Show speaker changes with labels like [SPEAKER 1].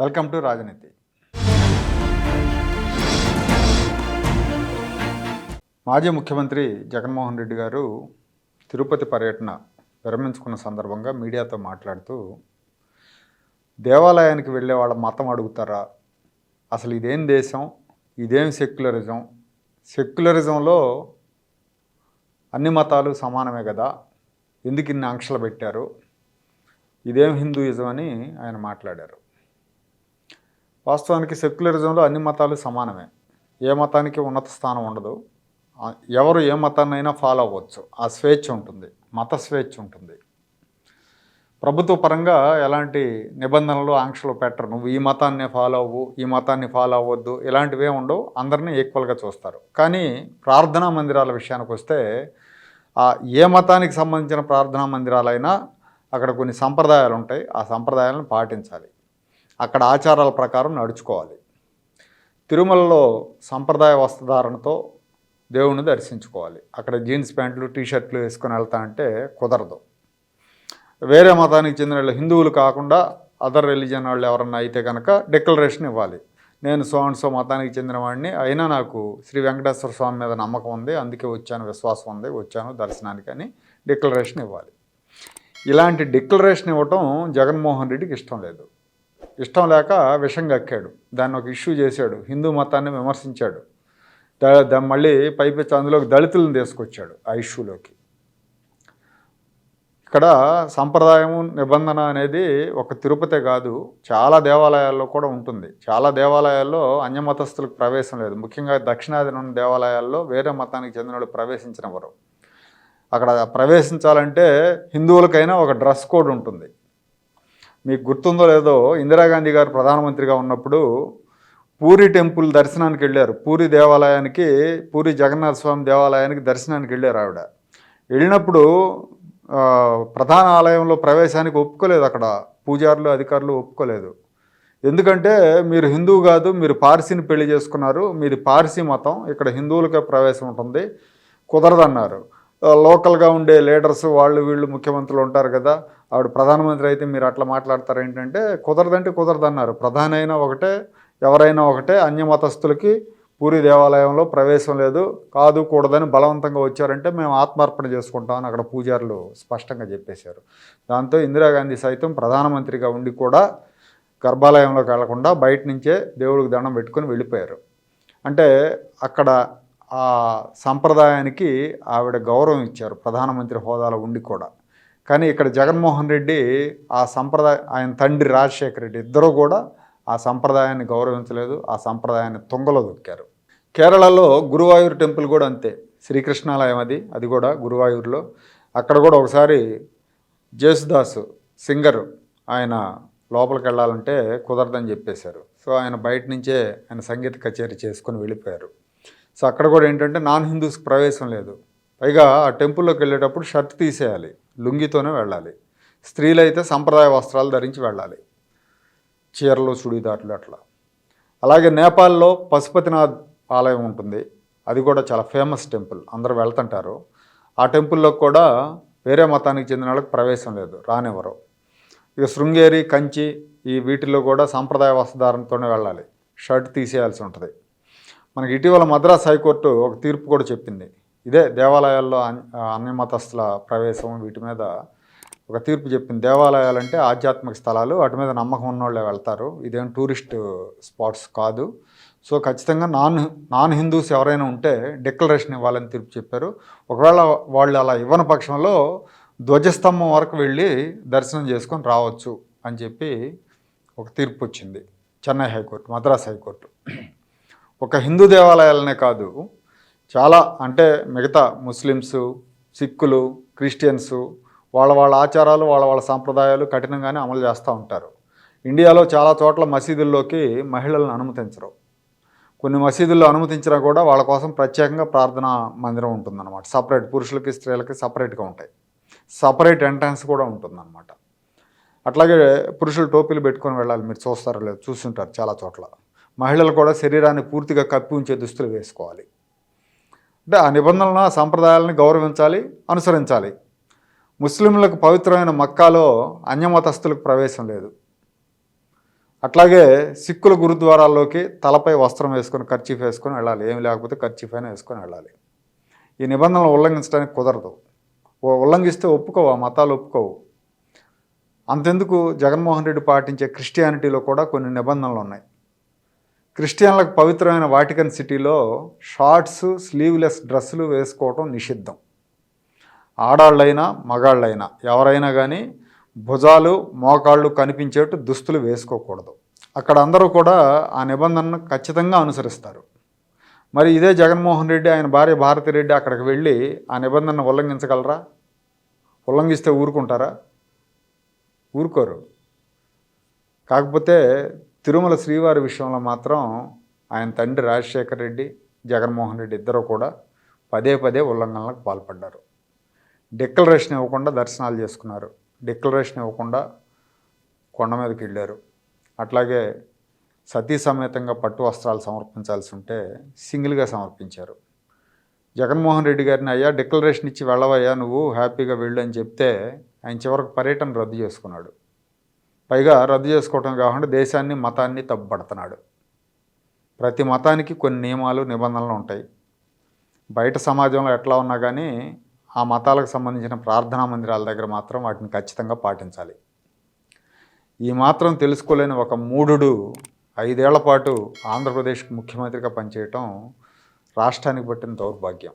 [SPEAKER 1] Welcome to రాజనీతి. మాజీ ముఖ్యమంత్రి జగన్మోహన్ రెడ్డి గారు తిరుపతి పర్యటన విరమించుకున్న సందర్భంగా మీడియాతో మాట్లాడుతూ దేవాలయానికి వెళ్ళే వాళ్ళ మతం అడుగుతారా? అసలు ఇదేం దేశం? ఇదేం సెక్యులరిజం? సెక్యులరిజంలో అన్ని మతాలు సమానమే కదా? ఎందుకు ఇన్ని ఆంక్షలు పెట్టారు? ఇదేం హిందూయిజం అని ఆయన మాట్లాడారు. వాస్తవానికి సెక్యులరిజంలో అన్ని మతాలు సమానమే. ఏ మతానికి ఉన్నత స్థానం ఉండదు. ఎవరు ఏ మతాన్నైనా ఫాలో అవ్వచ్చు. ఆ స్వేచ్ఛ ఉంటుంది. మత స్వేచ్ఛ ఉంటుంది. ప్రభుత్వ పరంగా ఎలాంటి నిబంధనలు ఆంక్షలు పెట్టరు. నువ్వు ఈ మతాన్ని ఫాలో అవ్వు ఈ మతాన్ని ఫాలో అవ్వద్దు ఇలాంటివే ఉండవు. అందరినీ ఈక్వల్గా చూస్తారు. కానీ ప్రార్థనా మందిరాల విషయానికి వస్తే ఆ ఏ మతానికి సంబంధించిన ప్రార్థనా మందిరాలైనా అక్కడ కొన్ని సంప్రదాయాలు ఉంటాయి. ఆ సంప్రదాయాలను పాటించాలి. అక్కడ ఆచారాల ప్రకారం నడుచుకోవాలి. తిరుమలలో సంప్రదాయ వస్త్రధారణతో దేవుణ్ణి దర్శించుకోవాలి. అక్కడ జీన్స్ ప్యాంట్లు టీ షర్ట్లు వేసుకొని వెళ్తా అంటే కుదరదు. వేరే మతానికి చెందిన వాళ్ళు హిందువులు కాకుండా అదర్ రిలీజన్ వాళ్ళు ఎవరన్నా అయితే కనుక డిక్లరేషన్ ఇవ్వాలి. నేను సో అండ్ సో మతానికి చెందిన వాడిని అయినా నాకు శ్రీ వెంకటేశ్వర స్వామి మీద నమ్మకం ఉంది అందుకే వచ్చాను విశ్వాసం ఉంది వచ్చాను దర్శనానికి అని డిక్లరేషన్ ఇవ్వాలి. ఇలాంటి డిక్లరేషన్ ఇవ్వటం జగన్మోహన్ రెడ్డికి ఇష్టం లేదు. ఇష్టం లేక విషం కక్కాడు. దాన్ని ఒక ఇష్యూ చేశాడు. హిందూ మతాన్ని విమర్శించాడు. మళ్ళీ పైపెచ్చి అందులోకి దళితులను తీసుకొచ్చాడు ఆ ఇష్యూలోకి. ఇక్కడ సంప్రదాయము నిబంధన అనేది ఒక తిరుపతే కాదు చాలా దేవాలయాల్లో కూడా ఉంటుంది. చాలా దేవాలయాల్లో అన్యమతస్థులకు ప్రవేశం లేదు. ముఖ్యంగా దక్షిణాదిన ఉన్న దేవాలయాల్లో వేరే మతానికి చెందిన వాళ్ళు ప్రవేశించినవారు. అక్కడ ప్రవేశించాలంటే హిందువులకైనా ఒక డ్రెస్ కోడ్ ఉంటుంది. మీకు గుర్తుందో లేదో ఇందిరాగాంధీ గారు ప్రధానమంత్రిగా ఉన్నప్పుడు పూరి టెంపుల్ దర్శనానికి వెళ్ళారు. పూరి దేవాలయానికి పూరి జగన్నాథ స్వామి దేవాలయానికి దర్శనానికి వెళ్ళారు ఆవిడ. వెళ్ళినప్పుడు ప్రధాన ఆలయంలో ప్రవేశానికి ఒప్పుకోలేదు అక్కడ. పూజారులు అధికారులు ఒప్పుకోలేదు. ఎందుకంటే మీరు హిందువు కాదు మీరు పార్సీని పెళ్ళి చేసుకున్నారు. మీది పార్సీ మతం. ఇక్కడ హిందువులకే ప్రవేశం ఉంటుంది. కుదరదన్నారు. లోకల్గా ఉండే లీడర్స్ వాళ్ళు వీళ్ళు ముఖ్యమంత్రులు ఉంటారు కదా ఆవిడ ప్రధానమంత్రి అయితే మీరు అట్లా మాట్లాడతారు ఏంటంటే కుదరదంటే కుదరదన్నారు. ప్రధాన అయినా ఒకటే ఎవరైనా ఒకటే అన్యమతస్థులకి పూరి దేవాలయంలో ప్రవేశం లేదు కాదు కూడదని బలవంతంగా వచ్చారంటే మేము ఆత్మార్పణ చేసుకుంటామని అక్కడ పూజారులు స్పష్టంగా చెప్పేశారు. దాంతో ఇందిరాగాంధీ సైతం ప్రధానమంత్రిగా ఉండి కూడా గర్భాలయంలోకి వెళ్ళకుండా బయట నుంచే దేవుడికి దండం పెట్టుకొని వెళ్ళిపోయారు. అంటే అక్కడ ఆ సంప్రదాయానికి ఆవిడ గౌరవం ఇచ్చారు ప్రధానమంత్రి హోదాలో ఉండి కూడా. కానీ ఇక్కడ జగన్మోహన్ రెడ్డి ఆ సంప్రదాయ ఆయన తండ్రి రాజశేఖర రెడ్డి ఇద్దరూ కూడా ఆ సంప్రదాయాన్ని గౌరవించలేదు ఆ సంప్రదాయాన్ని తుంగలో దొక్కారు. కేరళలో గురువాయూర్ టెంపుల్ కూడా అంతే శ్రీకృష్ణాలయం అది అది కూడా గురువాయూర్లో. అక్కడ కూడా ఒకసారి జేసుదాస్ సింగర్ ఆయన లోపలికి వెళ్ళాలంటే కుదరదని చెప్పేశారు. సో ఆయన బయట నుంచే ఆయన సంగీత కచేరీ చేసుకొని వెళ్ళిపోయారు. సో అక్కడ కూడా ఏంటంటే నాన్ హిందూస్కి ప్రవేశం లేదు. పైగా ఆ టెంపుల్లోకి వెళ్ళేటప్పుడు షర్ట్ తీసేయాలి లుంగితోనే వెళ్ళాలి. స్త్రీలు అయితే సంప్రదాయ వస్త్రాలు ధరించి వెళ్ళాలి చీరలు చుడిదార్లు అట్లా. అలాగే నేపాల్లో పశుపతినాథ్ ఆలయం ఉంటుంది. అది కూడా చాలా ఫేమస్ టెంపుల్ అందరూ వెళ్తుంటారు. ఆ టెంపుల్లో కూడా వేరే మతానికి చెందిన వాళ్ళకి ప్రవేశం లేదు రానివ్వరు. ఇక శృంగేరి కంచి ఈ వీటిల్లో కూడా సాంప్రదాయ వస్త్రధారణతోనే వెళ్ళాలి. షర్ట్ తీసేయాల్సి ఉంటుంది. మనకి ఇటీవల మద్రాస్ హైకోర్టు ఒక తీర్పు కూడా చెప్పింది. ఇదే దేవాలయాల్లో అన్- అన్ని ప్రవేశం వీటి మీద ఒక తీర్పు చెప్పింది. దేవాలయాలు అంటే ఆధ్యాత్మిక స్థలాలు వాటి మీద నమ్మకం ఉన్నోళ్ళే వెళ్తారు. ఇదేం టూరిస్ట్ స్పాట్స్ కాదు. సో ఖచ్చితంగా నాన్ నాన్ హిందూస్ ఎవరైనా ఉంటే డిక్లరేషన్ ఇవ్వాలని తీర్పు చెప్పారు. ఒకవేళ వాళ్ళు అలా ఇవ్వని పక్షంలో ధ్వజస్తంభం వరకు వెళ్ళి దర్శనం చేసుకొని రావచ్చు అని చెప్పి ఒక తీర్పు వచ్చింది. Chennai high court Madras high court. ఒక హిందూ దేవాలయాలనే కాదు చాలా అంటే మిగతా ముస్లిమ్స్ సిక్కులు క్రిస్టియన్స్ వాళ్ళ వాళ్ళ ఆచారాలు వాళ్ళ వాళ్ళ సాంప్రదాయాలు కఠినంగానే అమలు చేస్తూ ఉంటారు. ఇండియాలో చాలా చోట్ల మసీదుల్లోకి మహిళలను అనుమతించరు. కొన్ని మసీదుల్లో అనుమతించినా కూడా వాళ్ళ కోసం ప్రత్యేకంగా ప్రార్థనా మందిరం ఉంటుందన్నమాట. సపరేట్ పురుషులకి స్త్రీలకి సపరేట్గా ఉంటాయి. సపరేట్ ఎంట్రన్స్ కూడా ఉంటుందన్నమాట. అట్లాగే పురుషులు టోపీలు పెట్టుకొని వెళ్ళాలి. మీరు చూస్తారో లేదు చూస్తుంటారు చాలా చోట్ల. మహిళలు కూడా శరీరాన్ని పూర్తిగా కప్పి ఉంచే దుస్తులు వేసుకోవాలి. అంటే ఆ నిబంధనలను ఆ గౌరవించాలి అనుసరించాలి. ముస్లింలకు పవిత్రమైన మక్కాలో అన్యమతస్థులకు ప్రవేశం లేదు. అట్లాగే సిక్కుల గురుద్వారాల్లోకి తలపై వస్త్రం వేసుకొని ఖర్చీఫ్ వేసుకొని వెళ్ళాలి. ఏమి లేకపోతే ఖర్చీఫ్ అయినా వేసుకొని వెళ్ళాలి. ఈ నిబంధనలు ఉల్లంఘించడానికి కుదరదు. ఓ ఉల్లంఘిస్తే ఒప్పుకోవు ఆ మతాలు ఒప్పుకోవు. అంతెందుకు జగన్మోహన్ రెడ్డి పాటించే క్రిస్టియానిటీలో కూడా కొన్ని నిబంధనలు ఉన్నాయి. క్రిస్టియన్లకు పవిత్రమైన వాటికన్ సిటీలో షార్ట్స్ స్లీవ్లెస్ డ్రెస్సులు వేసుకోవటం నిషిద్ధం. ఆడాళ్ళైనా మగాళ్ళైనా ఎవరైనా కానీ భుజాలు మోకాళ్ళు కనిపించేట్టు దుస్తులు వేసుకోకూడదు. అక్కడ అందరూ కూడా ఆ నిబంధనను ఖచ్చితంగా అనుసరిస్తారు. మరి ఇదే జగన్మోహన్ రెడ్డి ఆయన భార్య భారతిరెడ్డి అక్కడికి వెళ్ళి ఆ నిబంధనను ఉల్లంఘించగలరా? ఉల్లంఘిస్తే ఊరుకుంటారా? ఊరుకోరు. కాకపోతే తిరుమల శ్రీవారి విషయంలో మాత్రం ఆయన తండ్రి రాజశేఖర రెడ్డి జగన్మోహన్ రెడ్డి ఇద్దరు కూడా పదే పదే ఉల్లంఘనలకు పాల్పడ్డారు. డిక్లరేషన్ ఇవ్వకుండా దర్శనాలు చేసుకున్నారు. డిక్లరేషన్ ఇవ్వకుండా కొండ మీదకి వెళ్ళారు. అట్లాగే సతీ సమేతంగా పట్టు వస్త్రాలు సమర్పించాల్సి ఉంటే సింగిల్గా సమర్పించారు. జగన్మోహన్ రెడ్డి గారిని అయ్యా డిక్లరేషన్ ఇచ్చి వెళ్ళవయ్యా నువ్వు హ్యాపీగా వెళ్ళు అని చెప్తే ఆయన చివరకు పర్యటన రద్దు చేసుకున్నాడు. పైగా రద్దు చేసుకోవటం కాకుండా దేశాన్ని మతాన్ని తప్పుపడుతున్నాడు. ప్రతి మతానికి కొన్ని నియమాలు నిబంధనలు ఉంటాయి. బయట సమాజంలో ఎట్లా ఉన్నా కానీ ఆ మతాలకు సంబంధించిన ప్రార్థనా మందిరాల దగ్గర మాత్రం వాటిని ఖచ్చితంగా పాటించాలి. ఈ మాత్రం తెలుసుకోలేని ఒక మూఢుడు ఐదేళ్ళ పాటు ఆంధ్రప్రదేశ్ ముఖ్యమంత్రిగా పనిచేయటం రాష్ట్రానికి పట్టిన దౌర్భాగ్యం.